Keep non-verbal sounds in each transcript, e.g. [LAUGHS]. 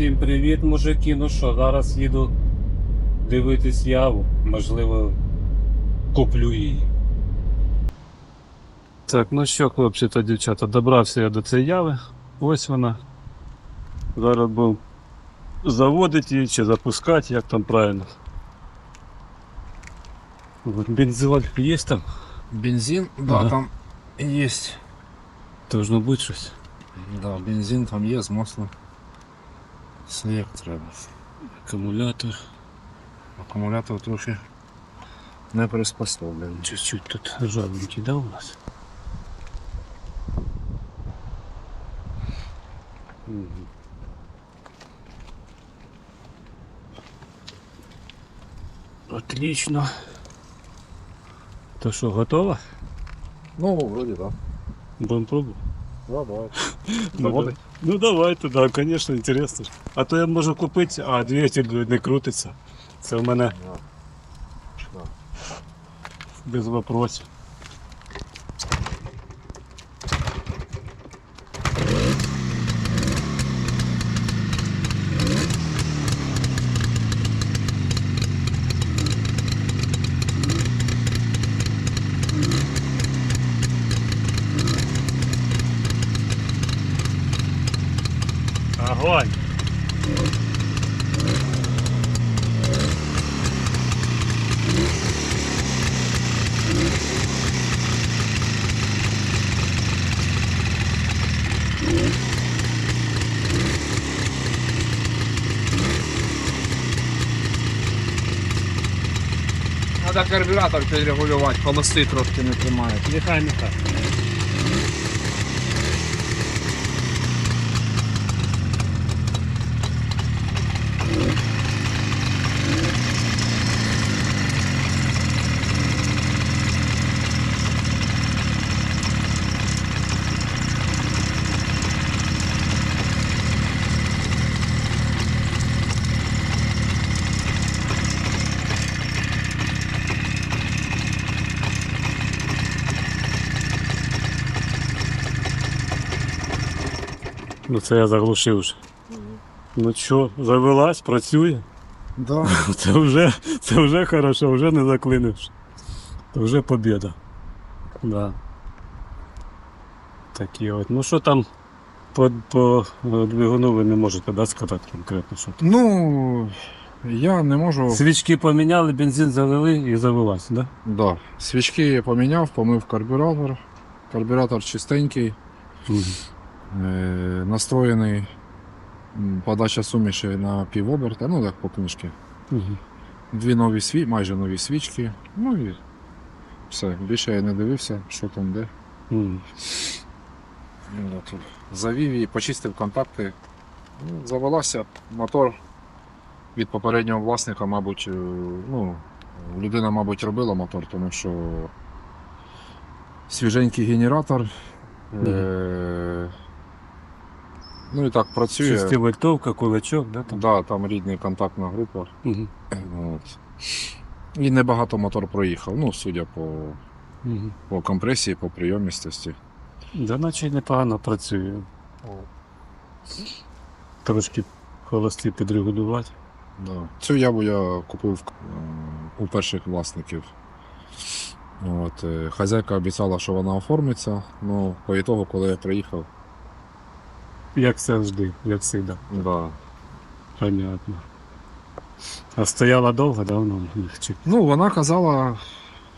Всім привіт, мужики. Ну що, зараз їду дивитись яву. Можливо, куплю її. Так, ну що, хлопці та дівчата, добрався я до цієї яви. Ось вона. Зараз був заводити її чи запускати, як там правильно. Бензоль є там? Бензин, да, Ага. там есть. Должно бути щось. Да, бензин там есть, масло. Все як треба. Акумулятор. Акумулятор трохи не приспособлений. Чуть-чуть тут жадненький, да, у нас? Отлично. То що, готово? Ну, вроде да. Будем пробовать? Да, давай. Заводить? Ну давай туди, конечно, інтересно. А то я можу купити, а двигатель не крутиться. Це в мене без вопросів. Огонь! Надо карбюратор підрегулювати, холости трошки не тримають. Нехай, нехай. Ну це я заглушив вже. Ну що, завелась, працює. Да. [LAUGHS] Це вже, це вже хорошо, вже не заклинивши. Це вже побіда. Да. Такі от. Ну що там по, по е, двигуну ви не можете да, сказати конкретно, що там. Ну, я не можу. Свічки поміняли, бензин залили і завелась, да? Да. Свічки я поміняв, помив карбюратор. Карбюратор чистенький, е, настроєний. Подача суміші на півоберта, ну як по книжці. Угу. Дві нові сві, майже нові свічки. Ну і все. Більше я не дивився, що там де. Угу. Завів її, почистив контакти. Ну, Завелася мотор від попереднього власника, мабуть, е, ну, людина, мабуть, робила мотор, тому що свіженький генератор. Е- ну і так працює. Шестивольтовка, кулачок, да? Там? Да, там рідний контактна група. Угу. От. І небагато мотор проїхав, ну, судя по, Угу. по компресії, по прийомістості. Да, наче непогано працює. Трошки холости підрегулювати. Да. Цю яву я купив е, у перших власників. От, е, хазяйка обіцяла, що вона оформиться, ну, по ітогу, коли я приїхав, Як завжди, як завжди. да. Понятно. А стояла довго, да, воно? Чи... ну, вона казала,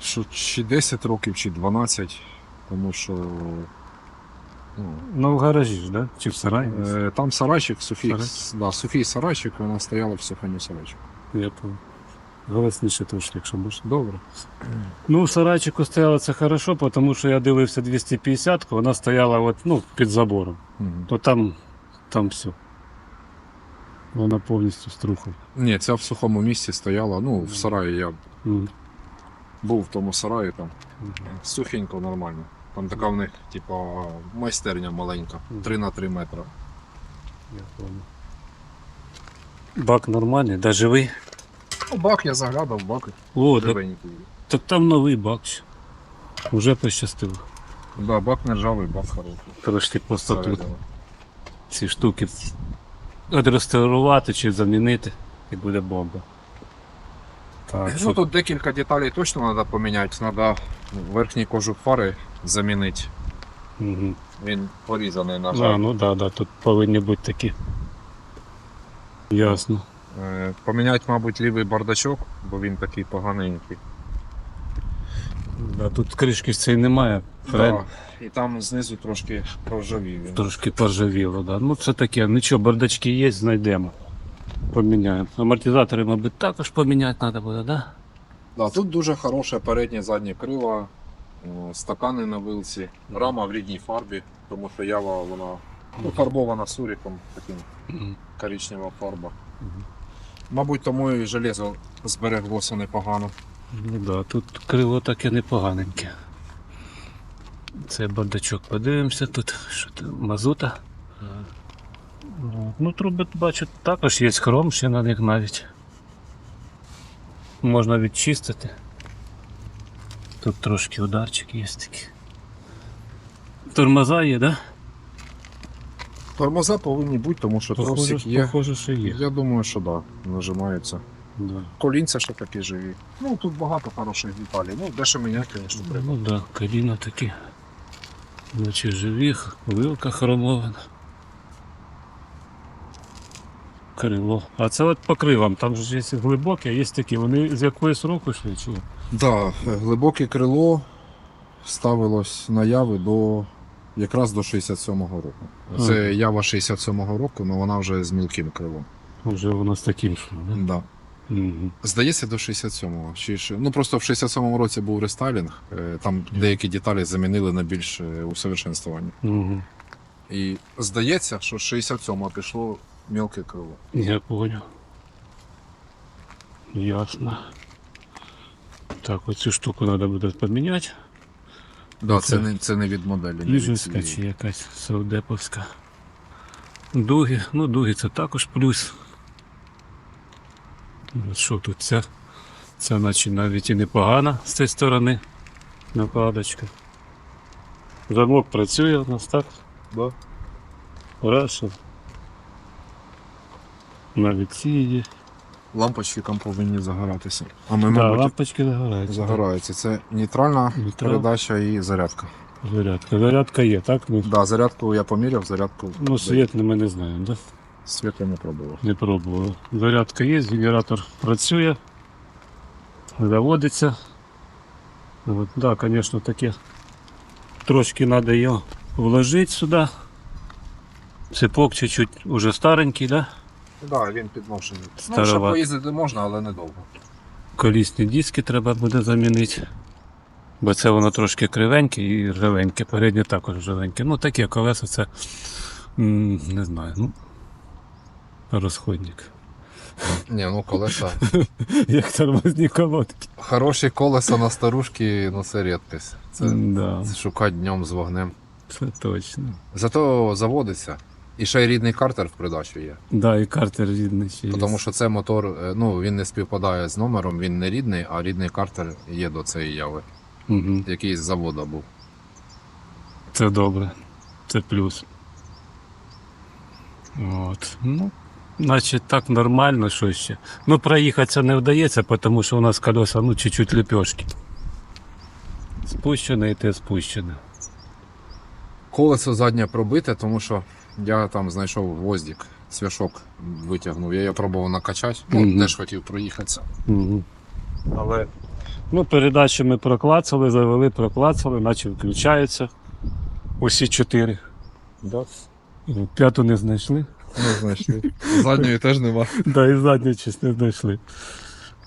що чи 10 років, чи 12, тому що ну, Ну, в гаражі ж, да? Чи в сараї? е, там сарайчик, Софій, Сарай? да, Софій сарайчик, вона стояла в Софані сарайчик. Я помню. Голосніше трошки, якщо можна. Добре. Ну, в сарайчику стояло це хорошо, тому що я дивився 250 вона стояла от, ну, під забором. Мгм. То там, там все. Вона повністю струхала. Ні, ця в сухому місці стояла, ну, в сараї я Мгм. був в тому сараї там. Сухенько, нормально. Там така в них, типа, майстерня маленька, 3 на 3 метри. Я понял. Бак нормальний, да живий. Ну, бак я заглядав, бак О, так, живенький. так там новий бак. ще. Уже пощастило. Да, бак не ржавий, бак хороший. Трошки просто тут ці штуки відреставрувати чи замінити, і буде бомба. Так, Ну що тут декілька деталей точно треба поміняти. Треба верхній кожух фари замінити. Угу. Він порізаний, на А, жаль. ну да, да, тут повинні бути такі. Ясно. Е, Поміняти, мабуть, лівий бардачок, бо він такий поганенький. Да, тут кришки цієї немає. Да. І там знизу трошки проржавів він. Трошки поржавіло, да. Ну це таке, нічого, бардачки є, знайдемо. Поміняємо. Амортизатори, мабуть, також поміняти треба буде, да? Да, тут дуже хороше переднє заднє крило, е, стакани на вилці, рама в рідній фарбі, тому що ява вона ну, фарбована суріком, таким коричнева фарба. Мабуть, тому і железо збереглося непогано. Ну да, тут крило таке непоганеньке. Це бардачок подивимося тут, що тут мазута. Ну, труби бачу, також є хром ще на них навіть. Можна відчистити. Тут трошки ударчик є такий. Тормоза є, да? Тормоза повинні бути, тому що тросик є. похоже, що є. Я думаю, що так, да, нажимається. Да. Колінця ще такі живі. Ну тут багато хороших деталей. Ну, дещо міняти, звісно, треба. Ну да, коліна такі. Наче живі, вилка хромована. Крило. А це от по кривам, там же є глибокі, а є такі. Вони з якоїсь року йшли чи? Да, глибоке крило ставилось на яви до якраз до 67-го року. Це ява 67-го року, але вона вже з мілким крилом. Вже воно з таким йшло, да? Да. Угу. Здається, до 67-го. Чи ще- Ну просто в 67-му році був рестайлінг, е, там деякі деталі замінили на більш е, усовершенствування. Угу. І здається, що з 67-го пішло мілке крило. Я понял. Ясно. Так, оцю штуку треба буде поміняти. Да, Це це, не, це не від моделі. не від чи якась Саудеповська. Дуги. Ну, дуги це також плюс. Ну, Що тут ця? Це наче навіть і непогана з цієї сторони. Накладочка. Замок працює у нас, так? Да. Хорошо. Навіть ці є. Лампочки там повинні загоратися. А ми, Да, мабуть, лампочки загораються. загораються. Це нейтральна Нейтрал. передача і зарядка. Зарядка. Зарядка є, так? Ну, Да, зарядку я поміряв, зарядку ну світ ми не знаємо, так? світ я не пробував. Не пробував. Зарядка є, генератор працює, заводиться. От, да, звісно, таке. Трошки треба його вложити сюди. Цепок чуть-чуть уже старенький, да? Так, да, він підношений. Ну, ще поїздити можна, але недовго. Колісні диски треба буде замінити. Бо це воно трошки кривеньке і ржавеньке. Переднє також ржавеньке. Ну таке колесо це м, не знаю. Ну, розходник. Ні, ну колеса. [LAUGHS] Як тормозні колодки. Хороші колеса на старушки, ну це рідкість. Це, Да, це шукати днем з вогнем. це точно. Зато заводиться. І ще й рідний картер в придачу є. Да, і картер рідний ще є. Тому що це мотор, е, ну він не співпадає з номером, він не рідний, а рідний картер є до цієї яви, Угу. який з завода був. Це добре. Це плюс. От. Ну, значить, так нормально, що ще. Ну, проїхатися не вдається, тому що у нас колеса, ну, чуть-чуть лепешки. Спущене і те спущене. Колесо заднє пробите, тому що я там знайшов гвоздик, свяшок витягнув. Я його пробував накачати, ну, Мгм. теж хотів проїхатися. Угу. Але ну, передачі ми проклацали, завели, проклацали, наче включаються. Усі чотири. Да. П'яту не знайшли. Не знайшли. [LAUGHS] Задньої теж нема. Да, і задню честь не знайшли.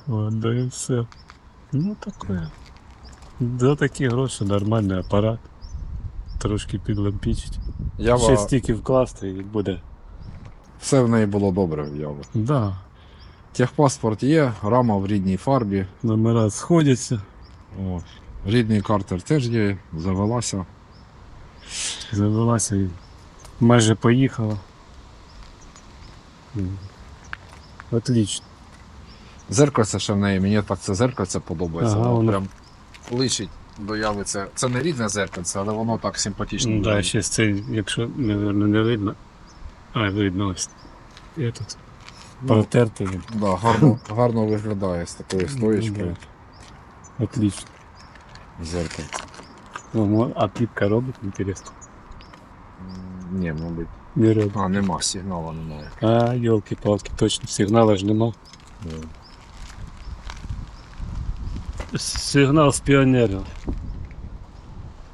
От, да і все. Ну таке. За такі гроші нормальний апарат. Трошки підлампічить. Ява, Ще стільки вкласти і буде. все в неї було добре в Яви. Да, Техпаспорт є, рама в рідній фарбі. номера сходяться, О, рідний картер теж є, завелася. завелася і майже поїхала. М. Отлично. Зеркальце ще в неї, мені так це зеркальце подобається. Ага, воно воно- прям личить до яви. Це, це не рідне зеркальце, але воно так симпатично. Ну, да, ще це, якщо, мабуть, не видно. А, видно ось. этот, Ну, протертий він. да, гарно, гарно виглядає з такою стоєчкою. Отлично. Зеркало. Ну, мо- а плітка робить, інтересно. Ні, мабуть. Не робить. А, нема, сигналу немає. А, йолки-палки, точно, сигнала ж нема. Сигнал з піонерів.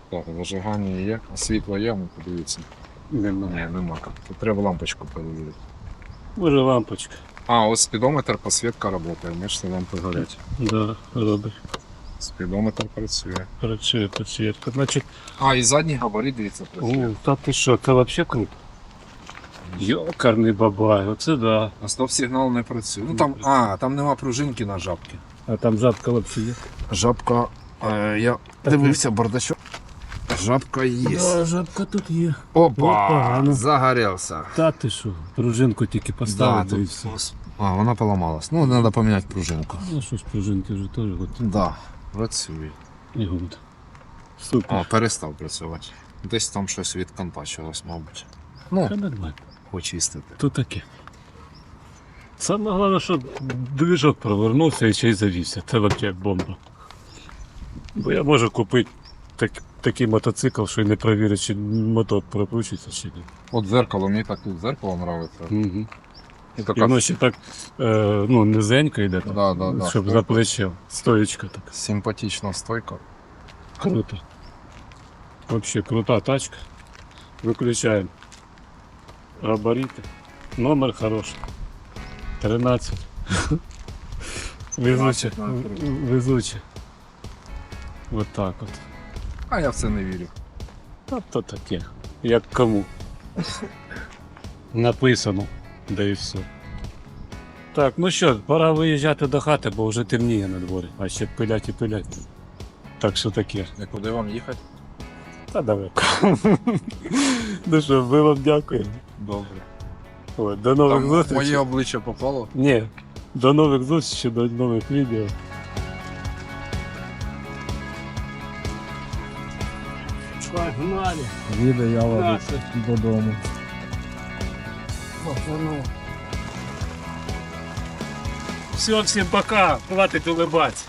Так, зажигання є, а світло є, ну подивіться. Нема. Ні, нема. Тут треба лампочку перевірити. Може лампочка. А, ось спідометр, підсвітка працює, бачите, лампи горять. Да, робить. Спідометр працює. Працює підсвітка. Значить, А, і задній габарит, дивіться, працює. о, та ти що, це взагалі круто. Йокарний бабай, оце да. А стоп-сигнал не працює. Ну там, а, там нема пружинки на жабки. А там жабка взагалі є. Жабка, е, я дивився бардачок. Жабка є. Да, жабка тут є. Опа! Опа. Загорелся. Та ти що, пружинку тільки Да, і тут- все. А, вона поламалась. Ну, треба поміняти пружинку. Ну що ж, пружинки вже теж готові. Да, працює. І гуд. Супер. А, перестав працювати. Десь там щось відконтачилось, мабуть. Ну, Та нормально. почистити. То таке. Саме головне, що двіжок провернувся і ще й завівся. Це взагалі бомба. Бо я можу купити так, такий мотоцикл, що й не провірить, чи мотор прокручується чи ні. От зеркало, мені так тут зеркало подобається. Угу. І І воно ще так е, ну, низенько йде, так, Да, да, да. щоб за плече. Стоєчка так. симпатична стойка. Круто. Вообще крута тачка. Выключаем габариты. Номер хороший. 13. Везуче. 13 на три. Везуче. Вот так вот. А я в це не вірю. А то таке. Як кому. Написано. Да і все. Так, ну що, пора виїжджати до хати, бо вже темніє на дворі. А ще пилять і пилять. Так що таке. І куди вам їхати? Та давай. [LAUGHS] ну що, ми вам дякуємо. Добре. От, до нових Там зустрічей. моє обличчя попало. Ні. До нових зустрічей, до нових відео. Погнали. Їде я Наше. додому. Все, всем пока. Хватит улыбаться.